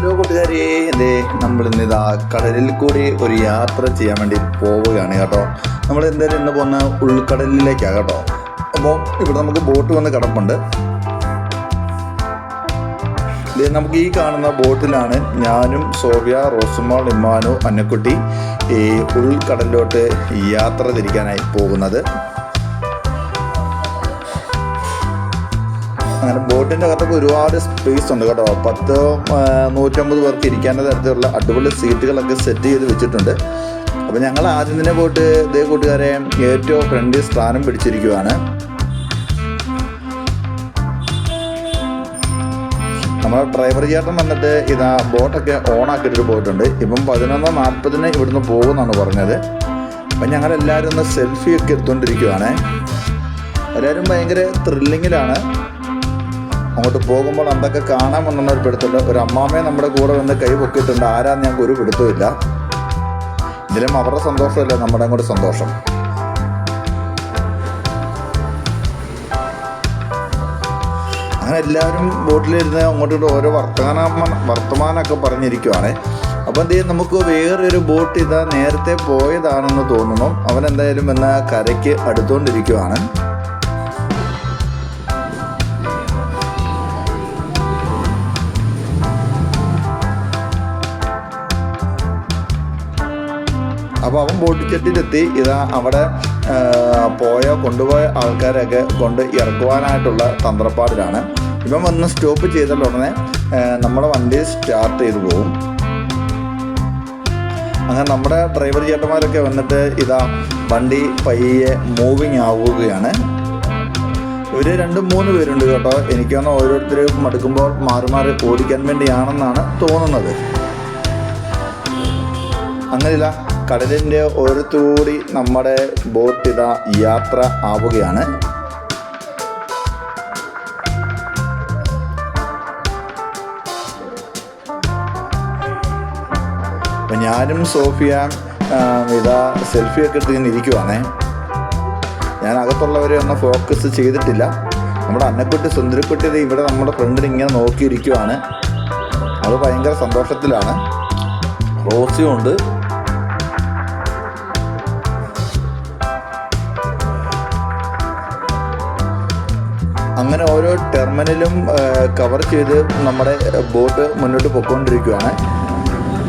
Hello കൂട്ടുകാരെ എന്തേ നമ്മൾ ഇന്ന് ഇതാ കടലിൽ കൂടി ഒരു യാത്ര ചെയ്യാൻ വേണ്ടി പോവുകയാണ് കേട്ടോ. നമ്മൾ എന്തായാലും ഇന്ന് പോകുന്ന ഉൾക്കടലിലേക്കാണ് കേട്ടോ. അപ്പോൾ ഇവിടെ നമുക്ക് ബോട്ട് വന്ന് കിടപ്പുണ്ട്. നമുക്ക് ഈ കാണുന്ന ബോട്ടിലാണ് ഞാനും സോഫിയ റോസുമോൾ ഇമ്മാനു അന്നക്കുട്ടി ഈ ഉൾക്കടലിലോട്ട് യാത്ര തിരിക്കാനായി പോകുന്നത്. അങ്ങനെ ബോട്ടിന്റെ അകത്തൊക്കെ ഒരുപാട് സ്പേസ് ഉണ്ട് കേട്ടോ. പത്ത് നൂറ്റമ്പത് പേർക്ക് ഇരിക്കാന്റെ തരത്തിലുള്ള അടിപൊളി സീറ്റുകളൊക്കെ സെറ്റ് ചെയ്ത് വെച്ചിട്ടുണ്ട്. അപ്പോൾ ഞങ്ങൾ ആദ്യം തന്നെ പോയിട്ട് ഇതേ കൂട്ടുകാരെ ഏറ്റവും ഫ്രണ്ടിൽ സ്ഥാനം പിടിച്ചിരിക്കുവാണ്. നമ്മുടെ ഡ്രൈവർ ചേട്ടൻ വന്നിട്ട് ഇതാ ബോട്ടൊക്കെ ഓൺ ആക്കിയിട്ട് പോയിട്ടുണ്ട് ഇപ്പം പതിനൊന്ന് നാൽപ്പതിന് ഇവിടുന്ന് പോകുമെന്നാണ് പറഞ്ഞത്. അപ്പം ഞങ്ങളെല്ലാവരും ഒന്ന് സെൽഫിയൊക്കെ എടുത്തുകൊണ്ടിരിക്കുവാണ് എല്ലാവരും ഭയങ്കര ത്രില്ലിങ്ങിലാണ് അങ്ങോട്ട് പോകുമ്പോൾ എന്തൊക്കെ കാണാമെന്നുള്ള ഒരു പിടുത്തുണ്ട് ഒരു അമ്മാമ്മയെ നമ്മുടെ കൂടെ വന്ന് കൈ പൊക്കിയിട്ടുണ്ട്. ആരാന്ന് ഞങ്ങൾക്ക് ഒരു പിടുത്തമില്ല ഇതിലും അവരുടെ സന്തോഷമല്ല? നമ്മുടെ അങ്ങോട്ട് സന്തോഷം. അങ്ങനെ എല്ലാവരും ബോട്ടിലിരുന്ന് അങ്ങോട്ടും ഇങ്ങോട്ടും ഓരോ വർത്തമാന വർത്തമാനമൊക്കെ പറഞ്ഞിരിക്കുവാണേ. അപ്പം എന്ത് ചെയ്യും നമുക്ക് വേറൊരു ബോട്ട് ഇതാ നേരത്തെ പോയതാണെന്ന് തോന്നുന്നു. അവൻ എന്തായാലും കരയ്ക്ക് അടുത്തുകൊണ്ടിരിക്കുവാണ് അപ്പോൾ അവൻ ബോട്ടിച്ചട്ടിയിലെത്തി ഇതാ അവിടെ പോയ കൊണ്ടുപോയ ആൾക്കാരെയൊക്കെ കൊണ്ട് ഇറക്കുവാനായിട്ടുള്ള തന്ത്രപ്പാടിലാണ്. ഇവൻ വന്ന് സ്റ്റോപ്പ് ചെയ്തിട്ടുടനെ നമ്മുടെ വണ്ടി സ്റ്റാർട്ട് ചെയ്തു പോകും അങ്ങനെ നമ്മുടെ ഡ്രൈവർ ചേട്ടന്മാരൊക്കെ വന്നിട്ട് ഇതാ വണ്ടി പയ്യെ മൂവിങ് ആവുകയാണ്. ഇവർ രണ്ടും മൂന്ന് പേരുണ്ട് കേട്ടോ. എനിക്ക് തന്നെ ഓരോരുത്തരും മടുക്കുമ്പോൾ മാറി മാറി ഓടിക്കാൻ വേണ്ടിയാണെന്നാണ് തോന്നുന്നത്. അങ്ങനെയില്ല കടലിന്റെ ഓരത്തൂടി നമ്മുടെ ബോട്ട് ഇതാ യാത്ര ആവുകയാണ്. ഞാനും സോഫിയ ഇതാ സെൽഫിയൊക്കെ എടുത്ത് ഇങ്ങനെ ഇരിക്കുവാണേ. ഞാൻ അകത്തുള്ളവരെ ഒന്നും ഫോക്കസ് ചെയ്തിട്ടില്ല. നമ്മുടെ അന്നക്കുട്ടി സുന്ദരിക്കുട്ടി ഇവിടെ നമ്മുടെ ഫ്രണ്ടിൽ ഇങ്ങനെ നോക്കിയിരിക്കുവാണ്. അത് ഭയങ്കര സന്തോഷത്തിലാണ്. റോസിയും ഉണ്ട് അങ്ങനെ ഓരോ ടെർമിനലും കവർ ചെയ്ത് നമ്മുടെ ബോട്ട് മുന്നോട്ട് പൊയ്ക്കൊണ്ടിരിക്കുകയാണ്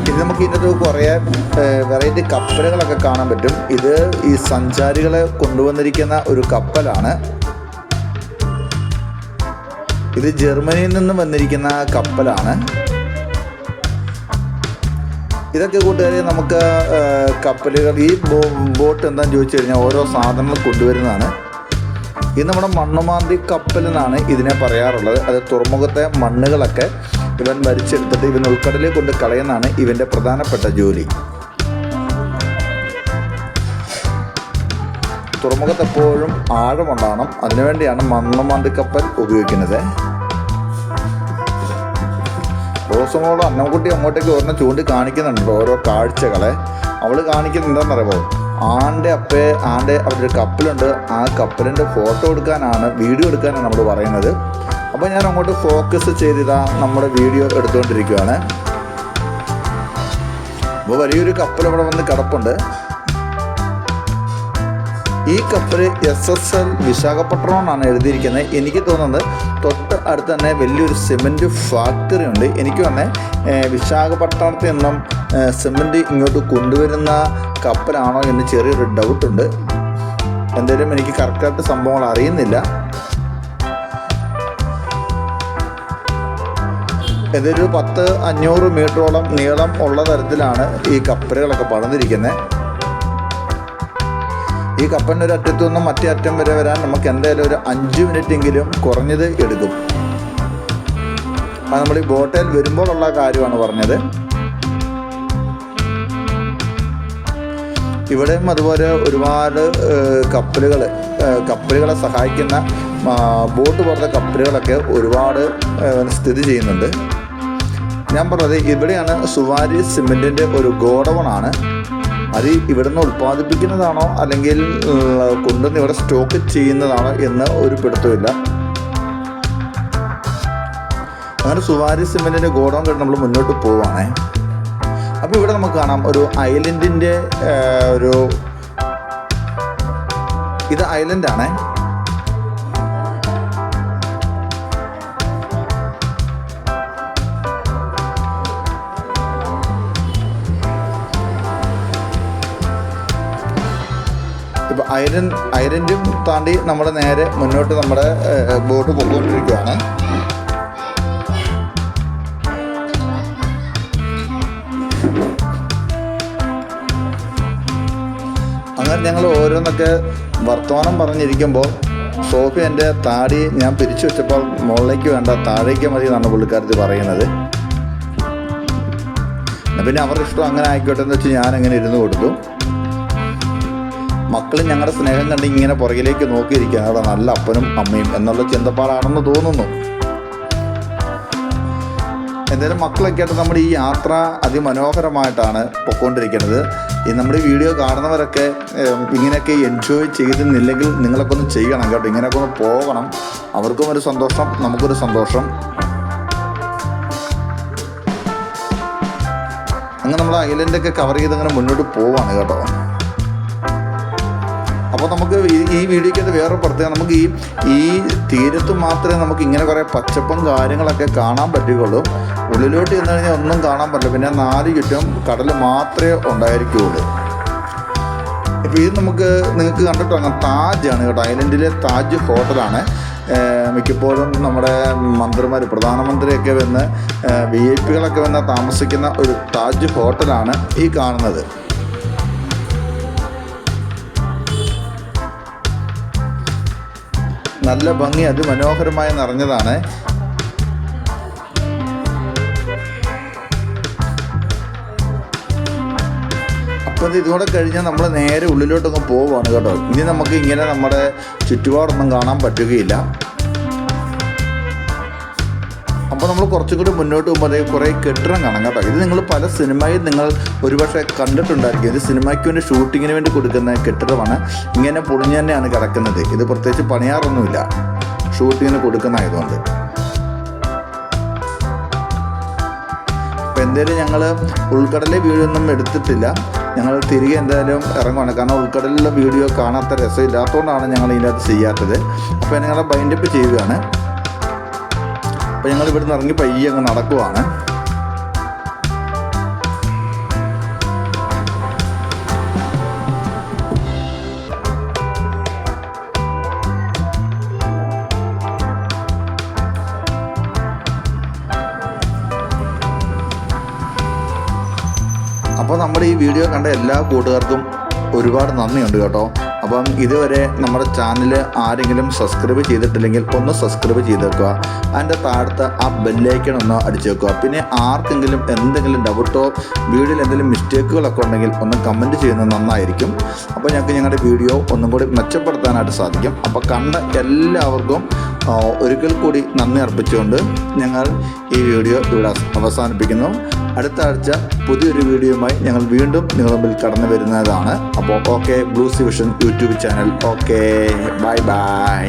ഇത് നമുക്ക് ഇതിനകത്ത് കുറേ വെറൈറ്റി കപ്പലുകളൊക്കെ കാണാൻ പറ്റും. ഇത് ഈ സഞ്ചാരികളെ കൊണ്ടുവന്നിരിക്കുന്ന ഒരു കപ്പലാണ്. ഇത് ജർമ്മനിയിൽ നിന്ന് വന്നിരിക്കുന്ന കപ്പലാണ്. ഇതൊക്കെ കൂട്ടുകാരെ നമുക്ക് കപ്പലുകൾ ഈ ബോട്ട് എന്താണെന്ന് ചോദിച്ചു കഴിഞ്ഞാൽ ഓരോ സാധനങ്ങൾ കൊണ്ടുവരുന്നതാണ്. ഇത് നമ്മുടെ മണ്ണുമാന്തി കപ്പൽ എന്നാണ് ഇതിനെ പറയാറുള്ളത്. അത് തുറമുഖത്തെ മണ്ണുകളൊക്കെ ഇവൻ വലിച്ചെടുത്തിട്ട് ഇവൻ ഉൾക്കടലിൽ കൊണ്ട് കളയുന്നതാണ് ഇവന്റെ പ്രധാനപ്പെട്ട ജോലി. തുറമുഖത്ത് എപ്പോഴും ആഴമുണ്ടാകണം അതിനുവേണ്ടിയാണ് മണ്ണുമാന്തി കപ്പൽ ഉപയോഗിക്കുന്നത്. റോസമോളോ അന്നംകുട്ടി അങ്ങോട്ടേക്ക് ഒരെണ്ണം ചൂണ്ടി കാണിക്കുന്നുണ്ടോ ഓരോ കാഴ്ചകളെ. അവൾ കാണിക്കുന്നത് എന്താണെന്നറിയാമോ ആന്റെ അപ്പേ ആന്റെ അവരുടെ കപ്പലുണ്ട്. ആ കപ്പലിന്റെ ഫോട്ടോ എടുക്കാനാണ് വീഡിയോ എടുക്കാനാണ് നമ്മൾ പറയുന്നത്. അപ്പോൾ ഞാൻ അങ്ങോട്ട് ഫോക്കസ് ചെയ്തിതാ നമ്മുടെ വീഡിയോ എടുത്തുകൊണ്ടിരിക്കുകയാണ് അപ്പോൾ വലിയൊരു കപ്പൽ അവിടെ വന്ന് കിടപ്പുണ്ട്. ഈ കപ്പൽ എസ് എസ് എൽ വിശാഖപട്ടണം എന്നാണ് എഴുതിയിരിക്കുന്നത്. എനിക്ക് തോന്നുന്നത് തൊട്ട് അടുത്ത് തന്നെ വലിയൊരു സിമന്റ് ഫാക്ടറി ഉണ്ട്. എനിക്ക് തന്നെ വിശാഖപട്ടണത്തിൽ നിന്നും സിമന്റ് ഇങ്ങോട്ട് കൊണ്ടുവരുന്ന കപ്പലാണോ എന്ന് ചെറിയൊരു ഡൗട്ടുണ്ട് എന്തായാലും എനിക്ക് കറക്റ്റായിട്ട് സംഭവങ്ങൾ അറിയുന്നില്ല. ഇതൊരു പത്ത് അഞ്ഞൂറ് മീറ്ററോളം നീളം ഉള്ള തരത്തിലാണ് ഈ കപ്പലുകളൊക്കെ പണിതിരിക്കുന്നത് ഈ കപ്പലിന്റെ ഒരു അറ്റത്തു നിന്നും മറ്റേ അറ്റം വരെ വരാൻ നമുക്ക് എന്തായാലും ഒരു അഞ്ച് മിനിറ്റ് എങ്കിലും കുറഞ്ഞത് എടുക്കും. അത് നമ്മൾ ഈ ബോട്ടയിൽ വരുമ്പോഴുള്ള കാര്യമാണ് പറഞ്ഞത്. ഇവിടെയും അതുപോലെ ഒരുപാട് കപ്പലുകൾ കപ്പലുകളെ സഹായിക്കുന്ന ബോട്ട് പോലത്തെ കപ്പലുകളൊക്കെ ഒരുപാട് സ്ഥിതി ചെയ്യുന്നുണ്ട്. ഞാൻ പറഞ്ഞത് ഇവിടെയാണ് സുവാരി സിമെന്റിന്റെ ഒരു ഗോഡൗണാണ്. അത് ഇവിടുന്ന് ഉൽപ്പാദിപ്പിക്കുന്നതാണോ അല്ലെങ്കിൽ കൊണ്ടുവന്ന് ഇവിടെ സ്റ്റോക്ക് ചെയ്യുന്നതാണോ എന്ന് ഒരു പിടുത്തമില്ല അങ്ങനെ സുവാരി സിമെന്റിന്റെ ഗോഡൗൺ കണ്ട് നമ്മൾ മുന്നോട്ട് പോവുകയാണേ. അപ്പോൾ ഇവിടെ നമുക്ക് കാണാം ഒരു ഐലൻഡിന്റെ ഒരു ഇത് ഐലൻഡാണേ. ഇപ്പൊ ഐരൻ ഐരന്റും താണ്ടി നമ്മുടെ നേരെ മുന്നോട്ട് നമ്മുടെ ബോട്ട് പൊക്കോണ്ടിരിക്കുകയാണ് അങ്ങനെ ഞങ്ങൾ ഓരോന്നൊക്കെ വർത്തമാനം പറഞ്ഞിരിക്കുമ്പോൾ സോഫി എന്റെ താടി ഞാൻ പിരിച്ചു വെച്ചപ്പോൾ മുകളിലേക്ക് വേണ്ട താഴേക്ക് മതി എന്നാണ് പുള്ളിക്കാരത്തി പറയുന്നത്. പിന്നെ അവരുടെ ഇഷ്ടം അങ്ങനെ ആയിക്കോട്ടെ എന്ന് വെച്ച് ഞാൻ അങ്ങനെ ഇരുന്ന് കൊടുത്തു. മക്കളും ഞങ്ങളുടെ സ്നേഹം കണ്ട് ഇങ്ങനെ പുറകിലേക്ക് നോക്കിയിരിക്കുക അവിടെ നല്ല അപ്പനും അമ്മയും എന്നുള്ള ചിന്തപ്പാടാണെന്ന് തോന്നുന്നു. എന്തായാലും മക്കളൊക്കെ ആയിട്ട് നമ്മുടെ ഈ യാത്ര അതിമനോഹരമായിട്ടാണ് പൊക്കോണ്ടിരിക്കുന്നത്. ഈ നമ്മുടെ വീഡിയോ കാണുന്നവരൊക്കെ ഇങ്ങനെയൊക്കെ എൻജോയ് ചെയ്തിരുന്നില്ലെങ്കിൽ നിങ്ങളൊക്കെ ഒന്ന് ചെയ്യണം കേട്ടോ. ഇങ്ങനെയൊക്കെ ഒന്ന് പോകണം. അവർക്കും ഒരു സന്തോഷം നമുക്കൊരു സന്തോഷം. അങ്ങനെ നമ്മൾ ഐലൻഡൊക്കെ കവർ ചെയ്ത് അങ്ങനെ മുന്നോട്ട് പോവാണ് കേട്ടോ. അപ്പോൾ നമുക്ക് ഈ വീഡിയോയ്ക്കകത്ത് വേറെ പ്രത്യേകത നമുക്ക് ഈ ഈ തീരത്ത് മാത്രമേ നമുക്ക് ഇങ്ങനെ കുറേ പച്ചപ്പും കാര്യങ്ങളൊക്കെ കാണാൻ പറ്റുകയുള്ളൂ. ഉള്ളിലോട്ട് ചെന്ന് കഴിഞ്ഞാൽ ഒന്നും കാണാൻ പറ്റില്ല. പിന്നെ നാല് ചുറ്റും കടൽ മാത്രമേ ഉണ്ടായിരിക്കുകയുള്ളൂ. ഇപ്പോൾ ഇത് നമുക്ക് നിങ്ങൾക്ക് കണ്ടിട്ട് വാങ്ങാം താജാണ് കേട്ടോ. ഐലൻഡിലെ താജ് ഹോട്ടലാണ്. മിക്കപ്പോഴും നമ്മുടെ മന്ത്രിമാർ പ്രധാനമന്ത്രിയൊക്കെ വന്ന് വി ഐ പികളൊക്കെ വന്ന് താമസിക്കുന്ന ഒരു താജ് ഹോട്ടലാണ് ഈ കാണുന്നത്. നല്ല ഭംഗി അതിമനോഹരമായി നിറഞ്ഞതാണ്. അപ്പം ഇതുകൂടെ കഴിഞ്ഞാൽ നമ്മൾ നേരെ ഉള്ളിലോട്ടൊന്ന് പോവുകയാണ് കേട്ടോ. ഇനി നമുക്ക് ഇങ്ങനെ നമ്മുടെ ചുറ്റുപാടൊന്നും കാണാൻ പറ്റുകയില്ല. അപ്പോൾ നമ്മൾ കുറച്ചുകൂടി മുന്നോട്ട് പോകുമ്പോൾ കുറേ കെട്ടിടം കാണാം കേട്ടോ. ഇത് നിങ്ങൾ പല സിനിമയിൽ നിങ്ങൾ ഒരുപക്ഷെ കണ്ടിട്ടുണ്ടായിരിക്കും. ഇത് സിനിമയ്ക്ക് വേണ്ടി ഷൂട്ടിങ്ങിന് വേണ്ടി കൊടുക്കുന്ന കെട്ടിടമാണ്. ഇങ്ങനെ പൊളിഞ്ഞ് തന്നെയാണ് കിടക്കുന്നത്. ഇത് പ്രത്യേകിച്ച് പണിയാറൊന്നുമില്ല. ഷൂട്ടിങ്ങിന് കൊടുക്കുന്നതായതുകൊണ്ട്. അപ്പോൾ എന്തായാലും ഞങ്ങൾ ഉൾക്കടലിലെ വീഡിയോ ഒന്നും എടുത്തിട്ടില്ല. ഞങ്ങൾ തിരികെ എന്തായാലും ഇറങ്ങുവാണ്. കാരണം ഉൾക്കടലിലെ വീഡിയോ കാണാത്ത രസമില്ലാത്തതുകൊണ്ടാണ് ഞങ്ങൾ ഇതിനകത്ത് ചെയ്യാത്തത്. അപ്പോൾ ഞങ്ങളെ ബൈൻഡപ്പ് ചെയ്യുകയാണ്. അപ്പോൾ ഞങ്ങൾ ഇവിടുന്ന് ഇറങ്ങി പയ്യെ അങ്ങ് നടക്കുവാണ്. അപ്പോൾ നമ്മുടെ ഈ വീഡിയോ കണ്ട എല്ലാ കൂട്ടുകാർക്കും ഒരുപാട് നന്ദിയുണ്ട് കേട്ടോ. അപ്പം ഇതുവരെ നമ്മുടെ ചാനൽ ആരെങ്കിലും സബ്സ്ക്രൈബ് ചെയ്തിട്ടില്ലെങ്കിൽ ഒന്ന് സബ്സ്ക്രൈബ് ചെയ്തേക്കുക. അതിന്റെ താഴത്ത് ആ ബെല്ലൈക്കൺ ഒന്ന് അടിച്ചേക്കുക. പിന്നെ ആർക്കെങ്കിലും എന്തെങ്കിലും ഡൗട്ടോ വീഡിയോയിൽ എന്തെങ്കിലും മിസ്റ്റേക്കുകളൊക്കെ ഉണ്ടെങ്കിൽ ഒന്ന് കമന്റ് ചെയ്യുന്നത് നന്നായിരിക്കും. അപ്പോൾ ഞങ്ങൾക്ക് ഞങ്ങളുടെ വീഡിയോ ഒന്നും കൂടി മെച്ചപ്പെടുത്താനായിട്ട് സാധിക്കും. അപ്പോൾ കണ്ട എല്ലാവർക്കും ഒരിക്കൽ കൂടി നന്ദി അർപ്പിച്ചുകൊണ്ട് ഞങ്ങൾ ഈ വീഡിയോ ഇവിടെ അവസാനിപ്പിക്കുന്നു. അടുത്ത ആഴ്ച പുതിയൊരു വീഡിയോയുമായി ഞങ്ങൾ വീണ്ടും നിങ്ങളുടെ മുമ്പിൽ കടന്നു വരുന്നതാണ്. അപ്പോൾ okay Blues Vision YouTube channel. Okay bye bye.